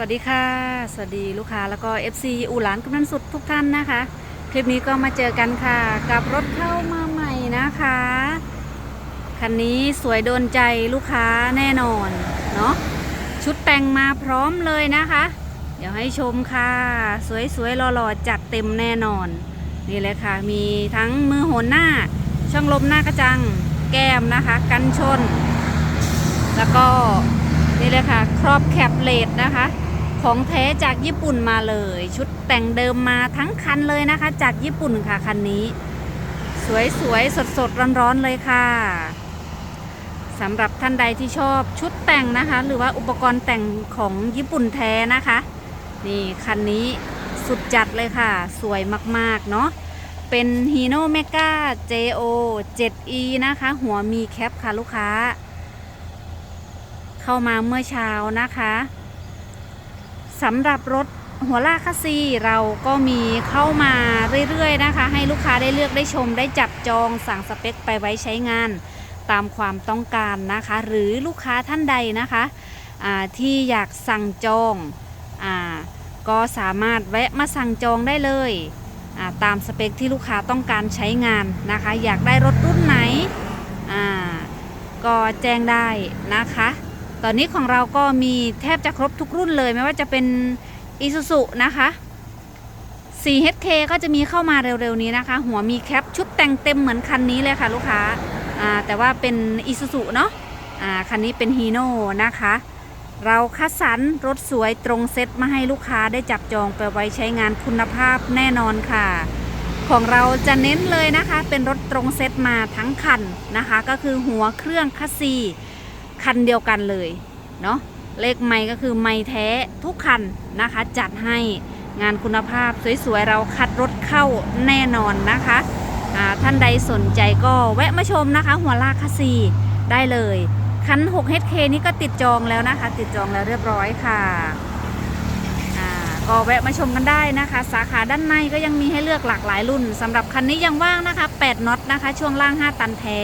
วัสดีค่ะ สวัสดีลูกค้าแล้วก็ FC อู่หลานกำนันสุดทุกท่านนะคะ คลิปนี้ก็มาเจอกันค่ะ กับรถเข้ามาใหม่นะคะ คันนี้สวยโดนใจลูกค้าแน่นอนเนาะชุดแต่งมาพร้อมเลยนะคะ เดี๋ยวให้ชมค่ะ สวยๆหล่อๆจัดเต็มแน่นอน นี่เลยค่ะ มีทั้งมือโหนหน้า ช่องลมหน้ากระจังแก้มนะคะ กันชน แล้วก็นี่เลยค่ะ ครอบแคปเลดนะคะ ของแท้จากญี่ปุ่นมาเลย ชุดแต่งเดิมมาทั้งคันเลยนะคะ จากญี่ปุ่นค่ะคันนี้ สวยๆสดๆร้อนๆเลยค่ะสำหรับท่านใดที่ชอบชุดแต่งนะคะ หรือว่าอุปกรณ์แต่งของญี่ปุ่นแท้นะคะ นี่คันนี้สุดจัดเลยค่ะ สวยมากๆเนาะเป็น Hino Mega JO 7E นะคะ หัวมีแคปค่ะลูกค้า เข้ามาเมื่อเช้านะคะ สำหรับรถหัวลากคัสซีเราก็มีเข้ามาเรื่อยๆนะคะ ให้ลูกค้าได้เลือกได้ชมได้จับจองสั่งสเปคไปไว้ใช้งานตามความต้องการนะคะ หรือลูกค้าท่านใดนะคะที่อยากสั่งจองอก็สามารถแวะมาสั่งจองได้เลยตามสเปคที่ลูกค้าต้องการใช้งานนะคะ อยากได้รถรุ่นไหนก็แจ้งได้นะคะ ตอนนี้ของเราก็มีแทบจะครบทุกรุ่นเลยไม่ว่าจะเป็น i s u z u นะคะ 4HK ก็จะมีเข้ามาเร็วๆนี้นะคะ หัวมีแคปชุดแต่งเต็มเหมือนคันนี้เลยค่ะลูกค้าแต่ว่าเป็น i s u z u เนาะคันนี้เป็น Hino นะคะ เราคัดสรรรถสวยตรงเซ็ตมาให้ลูกค้าได้จับจองไปไว้ใช้งานคุณภาพแน่นอนค่ะ ของเราจะเน้นเลยนะคะ เป็นรถตรงเซ็ตมาทั้งคันนะคะ ก็คือหัวเครื่องคัสซี คันเดียวกันเลยเนาะเลขไม้ก็คือไม้แท้ทุกคันนะคะ จัดให้งานคุณภาพสวยๆเราคัดรถเข้าแน่นอนนะคะท่านใดสนใจก็แวะมาชมนะคะ หัวลากคัสซีได้เลยคัน 6HK นี้ก็ติดจองแล้วนะคะ ติดจองแล้วเรียบร้อยค่ะก็แวะมาชมกันได้นะคะ สาขาด้านในก็ยังมีให้เลือกหลากหลายรุ่นสำหรับคันนี้ยังว่างนะคะ 8น็อตนะคะ ช่วงล่าง 5 ตันแท้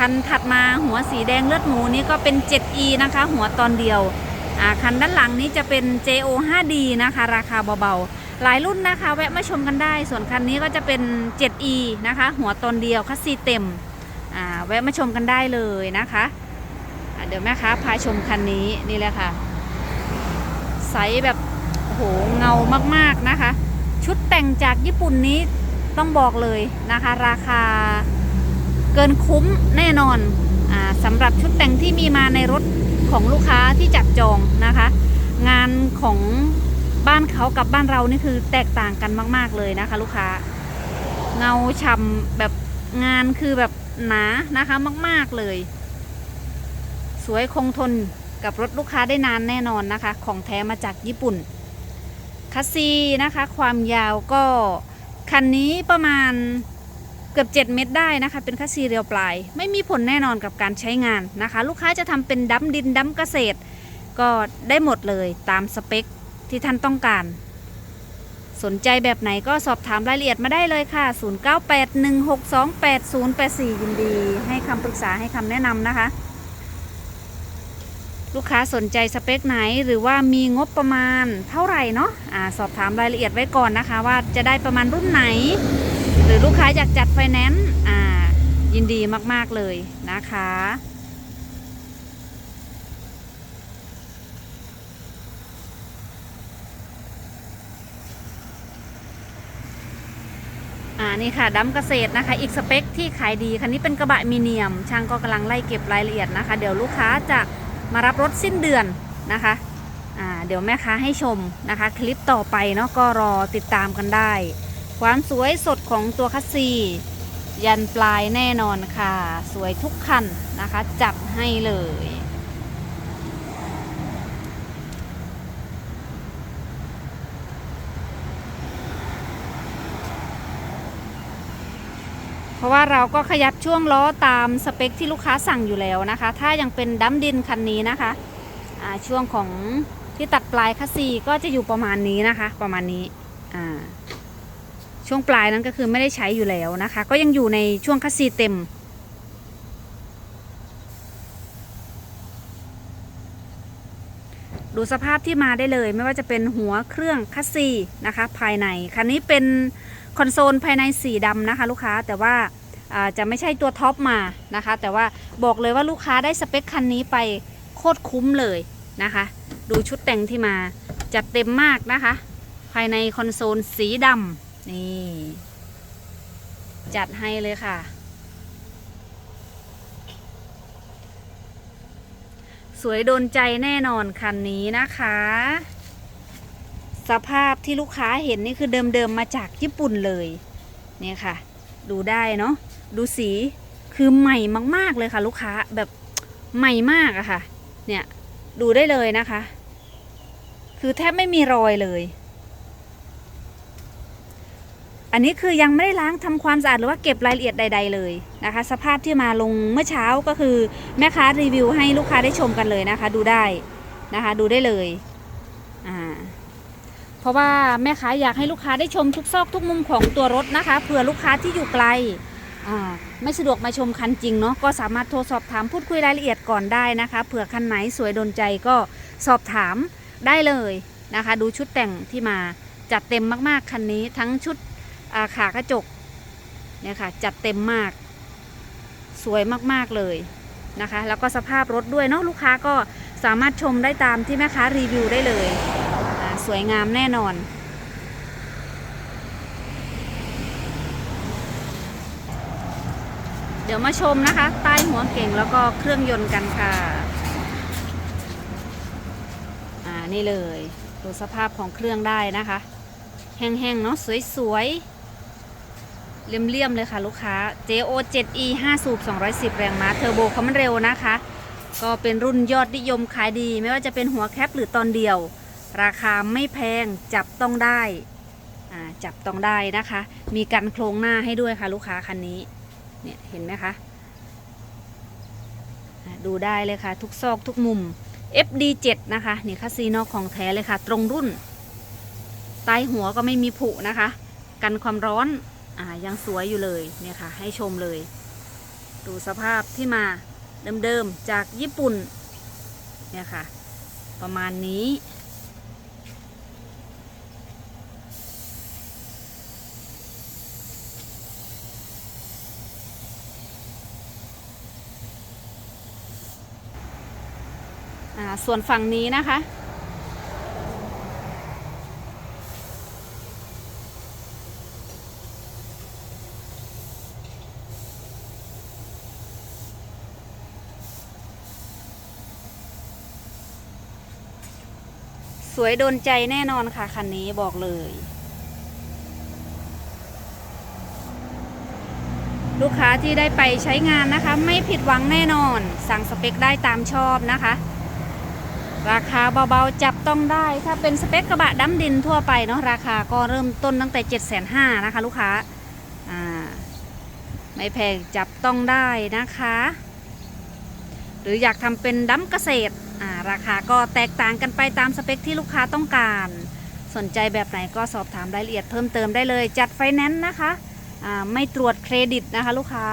คันถัดมาหัวสีแดงเลือดหมูนี่ก็เป็น 7E นะคะ หัวตอนเดียวคันด้านหลังนี้จะเป็น JO 5D นะคะ ราคาเบาๆ หลายรุ่นนะคะ แวะมาชมกันได้ ส่วนคันนี้ก็จะเป็น 7E นะคะ หัวตอนเดียวคัสซีเต็มแวะมาชมกันได้เลยนะคะเดี๋ยวแม่ค้าพาชมคันนี้นี่แหละค่ะ ใสแบบโอ้โหเงามากๆนะคะ ชุดแต่งจากญี่ปุ่นนี้ต้องบอกเลยนะคะ ราคา เกินคุ้มแน่นอนอาสำหรับชุดแต่งที่มีมาในรถของลูกค้าที่จับจองนะคะ งานของบ้านเขากับบ้านเรานี่คือแตกต่างกันมาก ๆ เลยนะคะ ลูกค้า เงาฉ่ำแบบงานคือแบบหนานะคะมาก ๆ เลย สวยคงทนกับรถลูกค้าได้นานแน่นอนนะคะ ของแท้มาจากญี่ปุ่นคัสซีนะคะ ความยาวก็คันนี้ประมาณ เกือบ 7 เมตรได้นะคะ เป็นคัสซีเรียวปลาย ไม่มีผลแน่นอนกับการใช้งานนะคะ ลูกค้าจะทำเป็นดั้มดินดั้มเกษตร ก็ได้หมดเลยตามสเปคที่ท่านต้องการ สนใจแบบไหนก็สอบถามรายละเอียดมาได้เลยค่ะ 0981628084 ยินดีให้คำปรึกษาให้คำแนะนำนะคะ ลูกค้าสนใจสเปคไหนหรือว่ามีงบประมาณเท่าไหร่เนาะอะสอบถามรายละเอียดไว้ก่อนนะคะ ว่าจะได้ประมาณรุ่นไหน รือลูกค้าอยากจัดไฟแนนซ์อ่ายินดีมาก ๆ เลยนะคะ อ่านี่ค่ะดัมเกษตรนะคะ อีกสเปคที่ขายดี คันนี้เป็นกระบะมีเนียม ช่างก็กำลังไล่เก็บรายละเอียดนะคะ เดี๋ยวลูกค้าจะมารับรถสิ้นเดือนนะคะอ่าเดี๋ยวแม่ค้าให้ชมนะคะ คลิปต่อไปเนาะก็รอติดตามกันได้ ความสวยสดของตัวคัสซี ยันปลายแน่นอนค่ะ สวยทุกคันนะคะ จัดให้เลยเพราะว่าเราก็ขยับช่วงล้อตามสเปคที่ลูกค้าสั่งอยู่แล้วนะคะ ถ้ายังเป็นดั้มดินคันนี้นะคะช่วงของที่ตัดปลายคัสซีก็จะอยู่ประมาณนี้นะคะ ประมาณนี้อ่า ช่วงปลายนั้นก็คือไม่ได้ใช้อยู่แล้วนะคะ ก็ยังอยู่ในช่วงคัสซีเต็ม ดูสภาพที่มาได้เลย ไม่ว่าจะเป็นหัวเครื่องคัสซีนะคะ ภายในคันนี้เป็นคอนโซลภายในสีดำนะคะ ลูกค้าแต่ว่าจะไม่ใช่ตัวท็อปมานะคะ แต่ว่าบอกเลยว่าลูกค้าได้สเปคคันนี้ไปโคตรคุ้มเลยนะคะ ดูชุดแต่งที่มาจัดเต็มมากนะคะ ภายในคอนโซลสีดำ นี่ จัดให้เลยค่ะ สวยโดนใจแน่นอนคันนี้นะคะ สภาพที่ลูกค้าเห็นนี่คือเดิมๆมาจากญี่ปุ่นเลยเนี่ยค่ะ ดูได้เนาะดูสีคือใหม่มาก ๆ เลยค่ะ ลูกค้าแบบใหม่มากอะค่ะ เนี่ย ดูได้เลยนะคะ คือแทบไม่มีรอยเลย อันนี้คือยังไม่ได้ล้างทำความสะอาดหรือว่าเก็บรายละเอียดใด ๆ เลยนะคะ สภาพที่มาลงเมื่อเช้าก็คือแม่ค้ารีวิวให้ลูกค้าได้ชมกันเลยนะคะ ดูได้นะคะ ดูได้เลยอ่าเพราะว่าแม่ค้าอยากให้ลูกค้าได้ชมทุกซอกทุกมุมของตัวรถนะคะเผื่อลูกค้าที่อยู่ไกลอ่าไม่สะดวกมาชมคันจริงเนาะก็สามารถโทรสอบถามพูดคุยรายละเอียดก่อนได้นะคะเผื่อคันไหนสวยโดนใจก็สอบถามได้เลยนะคะ ดูชุดแต่งที่มาจัดเต็มมากๆคันนี้ทั้งชุด อาขากระจกเนี่ยค่ะจัดเต็มมาก สวยมากๆเลยนะคะ แล้วก็สภาพรถด้วยเนาะลูกค้าก็สามารถชมได้ตามที่แม่ค้ารีวิวได้เลย สวยงามแน่นอนเดี๋ยวมาชมนะคะ ใต้หัวเก่งแล้วก็เครื่องยนต์กันค่ะ อ่านี่เลย ดูสภาพของเครื่องได้นะคะ แห้งๆเนาะสวยๆ เลี่ยมๆเลยค่ะลูกค้า JO 7E 5 สูบ 210 แรงม้าเทอร์โบเขามันเร็วนะคะ ก็เป็นรุ่นยอดนิยมขายดี ไม่ว่าจะเป็นหัวแคปหรือตอนเดียว ราคาไม่แพงจับต้องได้อ่าจับต้องได้นะคะ มีกันโครงหน้าให้ด้วยค่ะลูกค้าคันนี้เนี่ยเห็นไหมคะดูได้เลยค่ะ ทุกซอกทุกมุม FD7 นะคะนี่คัสซีนอกของแท้เลยค่ะ ตรงรุ่นใต้หัวก็ไม่มีผุนะคะ กันความร้อน ยังสวยอยู่เลยเนี่ยค่ะให้ชมเลย ดูสภาพที่มาเดิมๆจากญี่ปุ่นเนี่ยค่ะ ประมาณนี้ ส่วนฝั่งนี้นะคะ สวยโดนใจแน่นอนค่ะ คันนี้บอกเลย ลูกค้าที่ได้ไปใช้งานนะคะ ไม่ผิดหวังแน่นอน สั่งสเปคได้ตามชอบนะคะ ราคาเบาๆจับต้องได้ ถ้าเป็นสเปคกระบะดำดินทั่วไปเนาะราคาก็เริ่มต้นตั้งแต่ 7 5 0 0 0นะคะลูกค้าไม่แพงจับต้องได้นะคะ หรืออยากทำเป็นดัมเกษตร ราคาก็แตกต่างกันไปตามสเปคที่ลูกค้าต้องการ สนใจแบบไหนก็สอบถามรายละเอียดเพิ่มเติมได้เลย จัดไฟแนนซ์นะคะไม่ตรวจเครดิตนะคะลูกค้า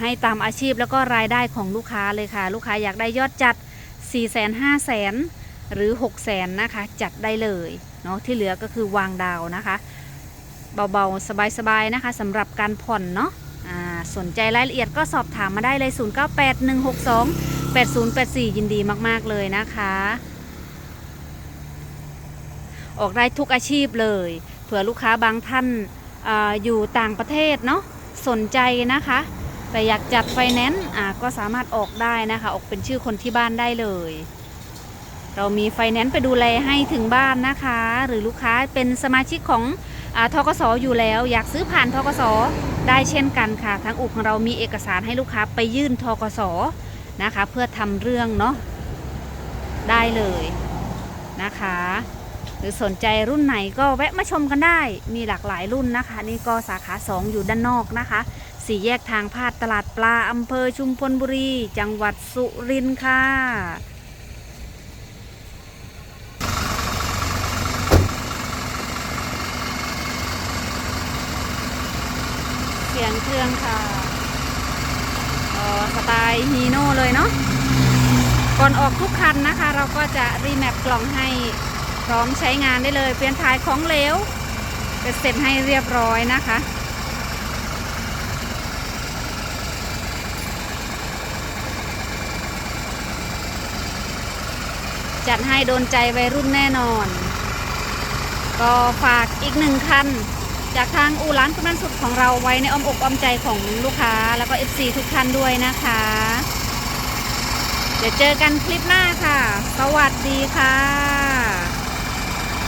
ให้ตามอาชีพแล้วก็รายได้ของลูกค้าเลยค่ะ ลูกค้าอยากได้ยอดจัด4 0 0 0 0 0 5 0 0 0 0 หรือ 6 0 0 0 0 0 นะคะ จัดได้เลยเนาะที่เหลือก็คือวางดาวนะคะ เบาๆ สบายๆ นะคะสำหรับการผ่อนเนาะสนใจรายละเอียดก็สอบถามมาได้เลย 098162 8084 ยินดีมาก ๆ เลยนะคะ ออกได้ทุกอาชีพเลย เผื่อลูกค้าบางท่านอาอยู่ต่างประเทศเนาะสนใจนะคะ แต่อยากจัดไฟแนนซ์ก็สามารถออกได้นะคะ ออกเป็นชื่อคนที่บ้านได้เลย เรามีไฟแนนซ์ไปดูแลให้ถึงบ้านนะคะ หรือลูกค้าเป็นสมาชิกของอทกสอยู่แล้ว อยากซื้อผ่านทกสได้เช่นกันค่ะ ทางอู่ของเรามีเอกสารให้ลูกค้าไปยื่นทกส นะคะ เพื่อทำเรื่องเนาะได้เลยนะคะ หรือสนใจรุ่นไหนก็แวะมาชมกันได้มีหลากหลายรุ่นนะคะ นี่ก็สาขา 2 อยู่ด้านนอกนะคะสี่แยกทางพาดตลาดปลาอำเภอชุมพลบุรี จังหวัดสุรินทร์ค่ะเสียงเครื่องค่ะ สไตล์ฮีโน่เลยเนาะก่อนออกทุกคันนะคะ เราก็จะรีแมปกล่องให้พร้อมใช้งานได้เลย เปลี่ยนถ่ายของเหลวเป็นเสร็จให้เรียบร้อยนะคะจัดให้โดนใจวัยรุ่นแน่นอน ก็ฝากอีกหนึ่งคัน จากทางอู่ร้านกำนันสุดของเราไว้ในอ้อมอกอ้อมใจของลูกค้า แล้วก็ FC ทุกท่านด้วยนะคะ เดี๋ยวเจอกันคลิปหน้าค่ะ สวัสดีค่ะ